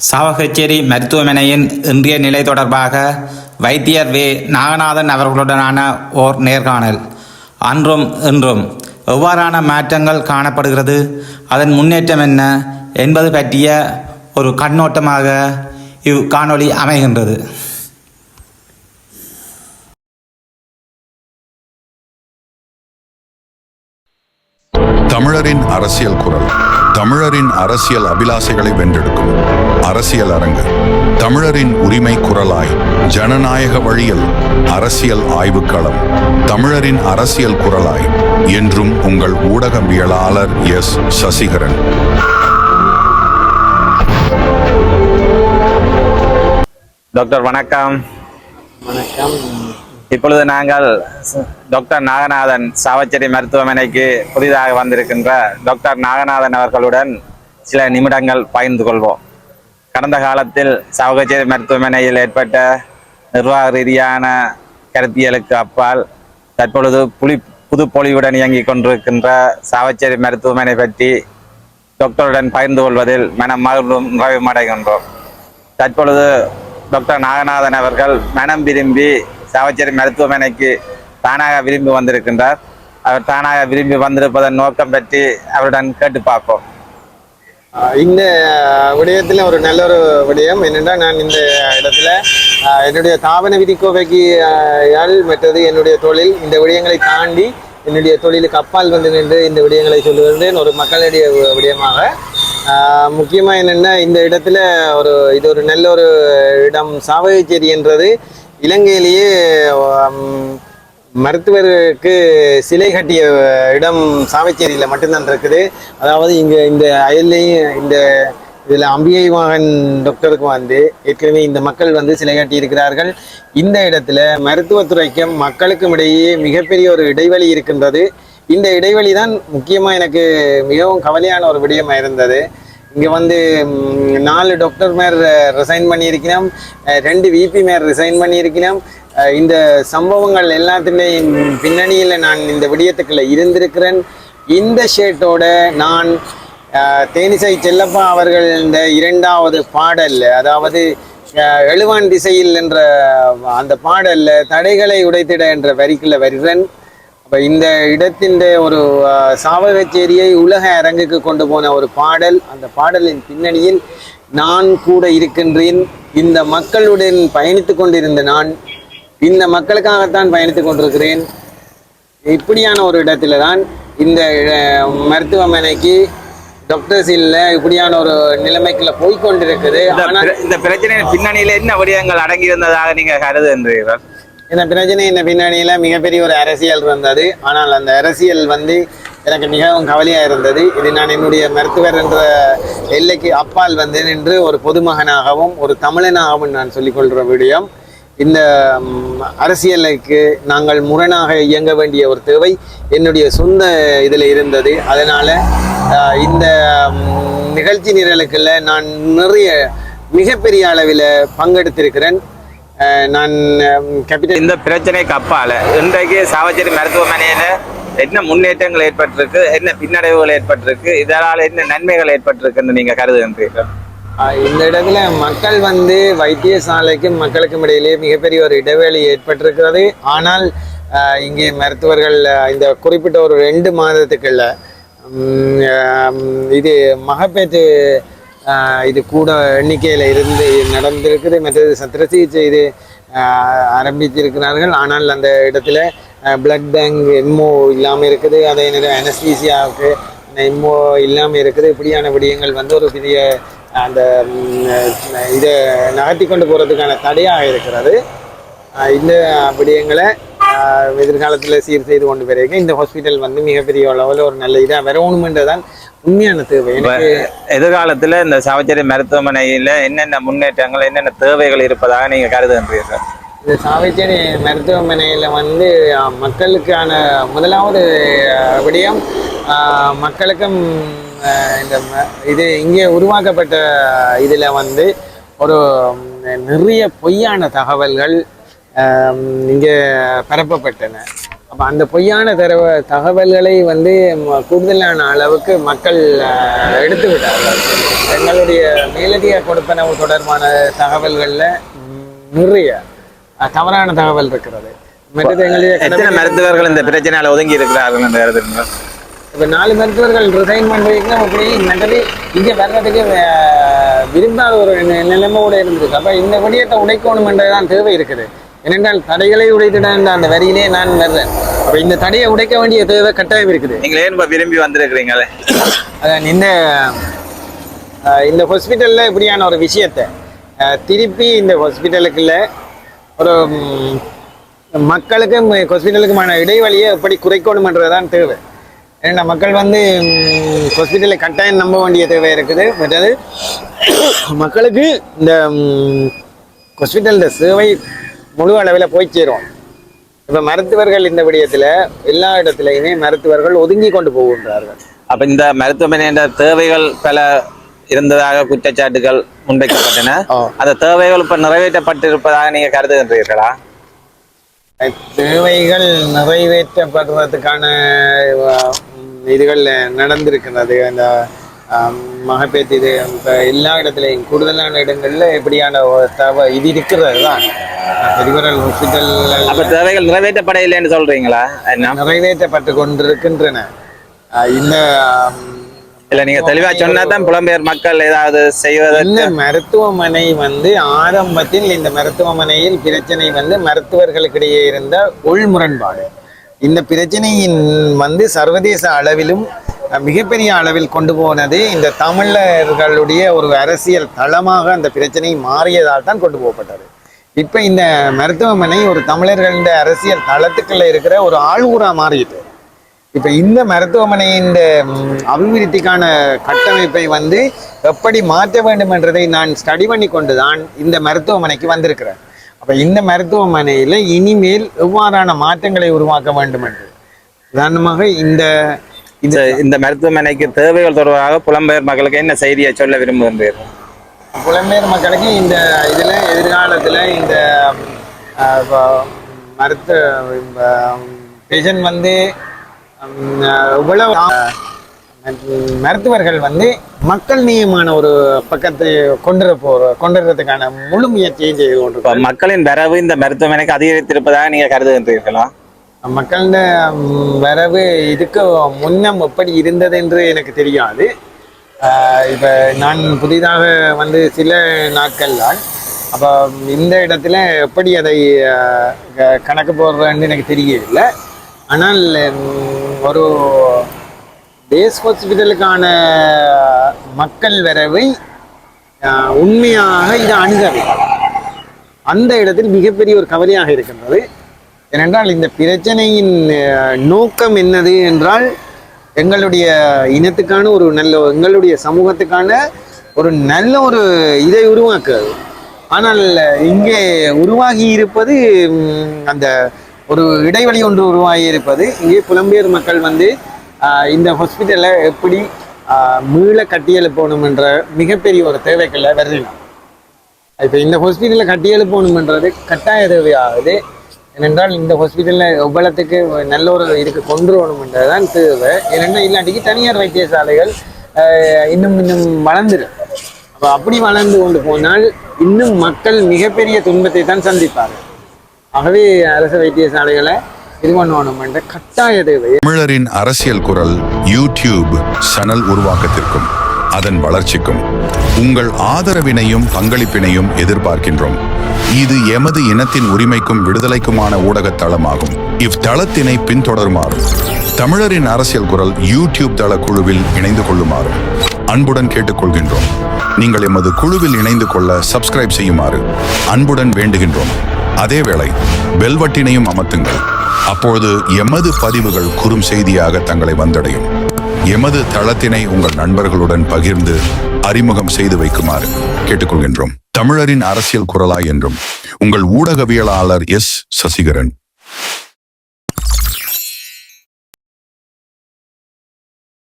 சாவகச்சேரி மருத்துவமனையின் இன்றைய நிலை தொடர்பாக வைத்தியர் வே. நாகநாதன் அவர்களுடனான ஓர் நேர்காணல். அன்றும் இன்றும் எவ்வாறான மாற்றங்கள் காணப்படுகிறது? அதன் முன்னேற்றம் என்ன? என்பது பற்றிய ஒரு கண்ணோட்டமாக இவ் காணொளி அமைகின்றது. தமிழரின் அரசியல் குரல். தமிழரின் அரசியல் அபிலாசைகளை வென்றெடுக்கும். அரசியல் அரங்கு. தமிழரின் உரிமை குரலாய் ஜனநாயக வழியில் அரசியல் ஆய்வுக்களம் தமிழரின் அரசியல் குரலாய் என்றும் உங்கள் ஊடகவியலாளர் எஸ். சசிகரன். டாக்டர் வணக்கம். வணக்கம். இப்பொழுது நாங்கள் டாக்டர் நாகநாதன் சாவச்சேரி மருத்துவமனைக்கு புதிதாக வந்திருக்கின்ற டாக்டர் நாகநாதன் அவர்களுடன் சில நிமிடங்கள் பகிர்ந்து கொள்வோம். கடந்த காலத்தில் சவகச்சேரி மருத்துவமனையில் ஏற்பட்ட நிர்வாக ரீதியான கருத்தியலுக்கு அப்பால் தற்பொழுது புலி புது பொலிவுடன் இயங்கிக் கொண்டிருக்கின்ற சாவச்சேரி மருத்துவமனை பற்றி டாக்டருடன் பகிர்ந்து கொள்வதில் மனம் மகிழ்வும் நிறைவும் அடைகின்றோம். தற்பொழுது டாக்டர் நாகநாதன் அவர்கள் மனம் விரும்பி சாவச்சேரி மருத்துவமனைக்கு தானாக விரும்பி வந்திருக்கின்றார். அவர் தானாக விரும்பி வந்திருப்பதன் நோக்கம் பற்றி அவருடன் கேட்டு பார்ப்போம். இந்த விடயத்தில் ஒரு நல்ல ஒரு விடயம் என்னென்னா நான் இந்த இடத்துல என்னுடைய தாபன விதிக்கோவைக்கு யாழ் மற்றது என்னுடைய தொழில் இந்த விடயங்களை தாண்டி என்னுடைய தொழிலுக்கு அப்பால் வந்து நின்று இந்த விடயங்களை சொல்லுகின்றேன் ஒரு மக்களுடைய விடயமாக. முக்கியமாக என்னென்னா இந்த இடத்துல ஒரு இது ஒரு நல்ல ஒரு இடம் சாவகச்சேரி என்றது இலங்கையிலேயே மருத்துவருக்கு சிலை கட்டிய இடம் சாவச்சேரியில் மட்டும்தான் இருக்குது. அதாவது இங்கே இந்த அயல்லையும் இந்த இதில் அம்பிகை மகன் டாக்டருக்கு வந்து ஏற்கனவே இந்த மக்கள் வந்து சிலை கட்டி இருக்கிறார்கள் இந்த இடத்துல மருத்துவத்துறைக்கும் மக்களுக்கும் இடையே மிகப்பெரிய ஒரு இடைவெளி இருக்கின்றது. இந்த இடைவெளி தான் முக்கியமாக எனக்கு மிகவும் கவலையான ஒரு விடயமாக இருந்தது. இங்கே வந்து நாலு டாக்டர் மேர் ரிசைன் பண்ணியிருக்கிறோம். ரெண்டு விபி மேர் ரிசைன் பண்ணியிருக்கிறோம். இந்த சம்பவங்கள் எல்லாத்துமே பின்னணியில் நான் இந்த விடயத்துக்குள்ள இருந்திருக்கிறேன். இந்த ஷேட்டோட நான் தேனிசை செல்லப்பா அவர்கள் இந்த இரண்டாவது பாடல் அதாவது எழுவான் திசையில் என்ற அந்த பாடல்ல தடைகளை உடைத்திட என்ற வரிக்குள்ள வருகிறேன். அப்போ இந்த இடத்தின் ஒரு சாவகச்சேரியை உலக அரங்குக்கு கொண்டு போன ஒரு பாடல் அந்த பாடலின் பின்னணியில் நான் கூட இருக்கின்றேன். இந்த மக்களுடன் பயணித்துக் கொண்டிருந்த நான் இந்த மக்களுக்காகத்தான் பயணித்துக் கொண்டிருக்கிறேன். இப்படியான ஒரு இடத்துல தான் இந்த மருத்துவமனைக்கு டாக்டர்ஸ் இல்லை இப்படியான ஒரு நிலைமைக்குள்ள ஆனால் பிர- இந்த பிரச்சனையின் பின்னணியில் என்ன விடயங்கள் அடங்கி இருந்ததாக நீங்க கருதுகின்றீர்கள்? இந்த பிரச்சனை இந்த பின்னணியில மிகப்பெரிய ஒரு அரசியல் இருந்தது. ஆனால் அந்த அரசியல் வந்து எனக்கு மிகவும் கவலையா இருந்தது. இது நான் என்னுடைய மருத்துவர் என்ற எல்லைக்கு அப்பால் வந்து நின்று ஒரு பொதுமகனாகவும் ஒரு தமிழனாகவும் நான் சொல்லிக்கொள்கிற விடயம். இந்த அரசியலுக்கு நாங்கள் முரணாக இயங்க வேண்டிய ஒரு தேவை என்னுடைய சொந்த இதில் இருந்தது. அதனால் இந்த நிகழ்ச்சி நிரலுக்குள்ள நான் நிறைய மிகப்பெரிய அளவில் பங்கெடுத்திருக்கிறேன். நான் கேபிட்டல் இந்த பிரச்சனைக்கு அப்பால். இன்றைக்கு சாவச்சேரி மருத்துவமனையில் என்ன முன்னேற்றங்கள் ஏற்பட்டிருக்கு என்ன பின்னடைவுகள் ஏற்பட்டிருக்கு இதனால் என்ன நன்மைகள் ஏற்பட்டிருக்குன்னு நீங்கள் கருதுகின்றீர்கள்? இந்த இடத்துல மக்கள் வந்து வைத்தியசாலைக்கும் மக்களுக்கும் இடையிலே மிகப்பெரிய ஒரு இடைவெளி ஏற்பட்டிருக்கிறது. ஆனால் இங்கே மருத்துவர்கள் இந்த குறிப்பிட்ட ஒரு ரெண்டு மாதத்துக்குள்ள இது மகப்பேற்று இது கூட எண்ணிக்கையில் இருந்து நடந்திருக்குது. மற்றது சத்திர சிகிச்சை இது ஆரம்பித்திருக்கிறார்கள். ஆனால் அந்த இடத்துல பிளட் பேங்க் எம்ஓ இல்லாமல் இருக்குது. அதே நேரம் அனஸ்தீசியாவுக்கு எம்ஓ இல்லாமல் இருக்குது. இப்படியான விடயங்கள் வந்து ஒரு பெரிய அந்த இதை நகர்த்தி கொண்டு போகிறதுக்கான தடையாக இருக்கிறது. இந்த விடயங்களை எதிர்காலத்தில் சீர் செய்து கொண்டு பிறகு இந்த ஹாஸ்பிட்டல் வந்து மிகப்பெரிய அளவில் ஒரு நல்ல இதாக வரணுமென்றதான் உண்மையான தேவை. எனக்கு எதிர்காலத்துல இந்த சாவச்சேரி மருத்துவமனையில என்னென்ன முன்னேற்றங்கள் என்னென்ன தேவைகள் இருப்பதாக நீங்க கருதுகின்றீர்கள் இந்த சாவிச்சேரி மருத்துவமனையில் வந்து மக்களுக்கான முதலாவது விடயம் மக்களுக்கும் இந்த இது இங்கே உருவாக்கப்பட்ட இதில் வந்து ஒரு நிறைய பொய்யான தகவல்கள் இங்கே பரப்பப்பட்டன. அப்ப அந்த பொய்யான தரவ தகவல்களை வந்து கூடுதலான அளவுக்கு மக்கள் எடுத்து விட்டார்கள் எங்களுடைய மேலதிக கொடுப்பனவு தொடர்பான தகவல்களில் நிறைய தவறான தகவல் இருக்கிறது. மற்றது எங்களுடைய எத்தனை மருத்துவர்கள் இந்த பிரச்சனையால ஒதுங்கி இருக்கிறார்கள் இப்போ நாலு மருத்துவர்கள் ரிசைன் பண்ணுறீங்கன்னா அப்படி மற்றது இங்கே வர்றதுக்கு விரும்பாத ஒரு நி- நிலைமையோட இருந்திருக்கு அப்போ இந்த விடயத்தை உடைக்கணுமென்றதுதான் தேவை இருக்குது. ஏனென்றால் தடைகளை உடைத்திட அந்த வரியிலே நான் வர்றேன். அப்போ இந்த தடையை உடைக்க வேண்டிய தேவை கட்டாயம் இருக்குது. நீங்கள் ஏன் விரும்பி வந்திருக்கிறீங்களே? அதான் இந்த இந்த ஹாஸ்பிட்டலில் இப்படியான ஒரு விஷயத்தை திருப்பி இந்த ஹாஸ்பிட்டலுக்குள்ள ஒரு மக்களுக்கும் ஹாஸ்பிட்டலுக்குமான இடைவெளியை எப்படி குறைக்கணுமன்றதுதான் தேவை. ஏன்னா மக்கள் வந்து ஹாஸ்பிட்டலை கட்டாயம் நம்ப வேண்டிய தேவை இருக்குது. மற்றது மக்களுக்கு இந்த ஹாஸ்பிட்டலில் சேவை முழு அளவில் போய் சேரும். இப்போ மருத்துவர்கள் இந்த விடயத்தில் எல்லா இடத்துலையுமே மருத்துவர்கள் ஒதுங்கி கொண்டு போகின்றார்கள். அப்ப இந்த மருத்துவமனையின் தேவைகள் பல இருந்ததாக குற்றச்சாட்டுகள் முன்வைக்கப்பட்டன. அந்த தேவைகள் இப்ப நிறைவேற்றப்பட்டிருப்பதாக நீங்க கருதுகின்றீர்களா? தேவைகள் நிறைவேற்றப்படுறதுக்கான இதுகள் நடந்திருக்கிறது. அந்த மகப்பேத்து இது இப்போ எல்லா இடத்துலையும் கூடுதலான இடங்கள்ல எப்படியான தவ இது இருக்கிறது தான். பெரியவரல் ஹாஸ்பிட்டல் அப்ப தேவைகள் நிறைவேற்றப்பட இல்லைன்னு சொல்றீங்களா? என்ன? நிறைவேற்றப்பட்டு கொண்டிருக்கின்றன. இந்த இல்ல நீங்க தெளிவா சொன்னா தான் புலம்பெயர் மக்கள் ஏதாவது செய்வதற்கு இந்த மருத்துவமனை வந்து ஆரம்பத்தில் இந்த மருத்துவமனையில் பிரச்சனை வந்து மருத்துவர்களுக்கிடையே இருந்த உள் முரண்பாடு இந்த பிரச்சனையின் வந்து சர்வதேச அளவிலும் மிகப்பெரிய அளவில் கொண்டு போனது இந்த தமிழர்களுடைய ஒரு அரசியல் தளமாக அந்த பிரச்சனை மாறியதால் தான் கொண்டு போகப்பட்டது. இப்போ இந்த மருத்துவமனை ஒரு தமிழர்களின் அரசியல் தளத்துக்குள்ள இருக்கிற ஒரு ஆழ்வுரா மாறிட்டு. இப்போ இந்த மருத்துவமனையின் அபிவிருத்திக்கான கட்டமைப்பை வந்து எப்படி மாற்ற வேண்டும் என்றதை நான் ஸ்டடி பண்ணி கொண்டு தான் இந்த மருத்துவமனைக்கு வந்திருக்கிறேன். அப்போ இந்த மருத்துவமனையில் இனிமேல் எவ்வாறான மாற்றங்களை உருவாக்க வேண்டும் என்று? உதாரணமாக இந்த இந்த இந்த- மருத்துவமனைக்கு தேவைகள் தொடர்பாக புலம்பெயர் மக்களுக்கு என்ன செய்தியை சொல்ல விரும்புகின்றீர்கள்? புலம்பெயர் மக்களுக்கு இந்த இதில் எதிர்காலத்தில் இந்த மருத்துவ பேஷண்ட் வந்து இவ்வளவு மருத்துவர்கள் வந்து மக்கள் நியமான ஒரு பக்கத்தை கொண்டு போற கொண்டு வரதுக்கான முழு முயற்சியை செய்து இப்ப கொண்டிருக்கிறார் மக்களின் வரவு இந்த மருத்துவமனைக்கு அதிகரித்திருப்பதாக நீங்க கருதுகின்றீர்களா? மக்களோட வரவு இதுக்கு முன்னம் எப்படி இருந்தது என்று எனக்கு தெரியாது. இப்ப நான் புதிதாக வந்து சில நாட்கள் தான் அப்போ இந்த இடத்துல எப்படி அதை கணக்கு போடுறேன்னு எனக்கு தெரியவில்லை. ஆனால் ஒரு பேஸ் ஹாஸ்பிட்டலுக்கான மக்கள் வரவை உண்மையாக இது அணுகவில்லை அந்த இடத்தில் மிகப்பெரிய ஒரு கவலையாக இருக்கின்றது. ஏனென்றால் இந்த பிரச்சனையின் நோக்கம் என்னது என்றால் எங்களுடைய இனத்துக்கான ஒரு நல்ல எங்களுடைய சமூகத்துக்கான ஒரு நல்ல ஒரு இதை உருவாக்குது ஆனால் இங்கே உருவாகி இருப்பது அந்த ஒரு இடைவெளி ஒன்று உருவாகி இருப்பது. இங்கே புலம்பெயர் மக்கள் வந்து இந்த ஹாஸ்பிட்டலை எப்படி ஆஹ், மீள கட்டியெழுப்பணும் என்ற மிகப்பெரிய ஒரு தேவைக்குள்ள வருகிறாங்க இப்போ இந்த ஹாஸ்பிட்டலில் கட்டியெழுப்பணுமென்றது கட்டாய தேவையாகுது. ஏனென்றால் இந்த ஹாஸ்பிட்டலில் எவ்வளத்துக்கு நல்ல ஒரு இதுக்கு கொண்டு வரணுமென்றது தான் தேவை. ஏனென்றால் இல்லாட்டிக்கு தனியார் வைத்தியசாலைகள் ஆஹ், இன்னும் இன்னும் வளர்ந்துடும் அப்போ அப்படி வளர்ந்து கொண்டு போனால் இன்னும் மக்கள் மிகப்பெரிய துன்பத்தை தான் சந்திப்பார்கள். ஆகவே அரசு வைத்தியசாலைகளை இது பண்ணணும் கட்டாய தேவை. தமிழரின் அரசியல் குரல் யூடியூப் சேனல் உருவாக்கத்திற்கும் அதன் வளர்ச்சிக்கும் உங்கள் ஆதரவினையும் பங்களிப்பினையும் எதிர்பார்க்கின்றோம். இது எமது இனத்தின் உரிமைக்கும் விடுதலைக்குமான ஊடகத் தளமாகும். இவ்தளத்தினை பின்தொடருமாறும் தமிழரின் அரசியல் குரல் யூடியூப் தள குழுவில் இணைந்து கொள்ளுமாறும் அன்புடன் கேட்டுக்கொள்கின்றோம். நீங்கள் எமது குழுவில் இணைந்து கொள்ள சப்ஸ்கிரைப் செய்யுமாறு அன்புடன் வேண்டுகின்றோம். அதேவேளை பெல்வட்டினையும் அமர்த்துங்கள். அப்போது எமது பதிவுகள் குறும் செய்தியாக தங்களை வந்தடையும். எமது தளத்தினை உங்கள் நண்பர்களுடன் பகிர்ந்து அறிமுகம் செய்து வைக்குமாறு கேட்டுக்கொள்கின்றோம். தமிழரின் அரசியல் குரலாய் என்றும் உங்கள் ஊடகவியலாளர் எஸ். சசிகரன்.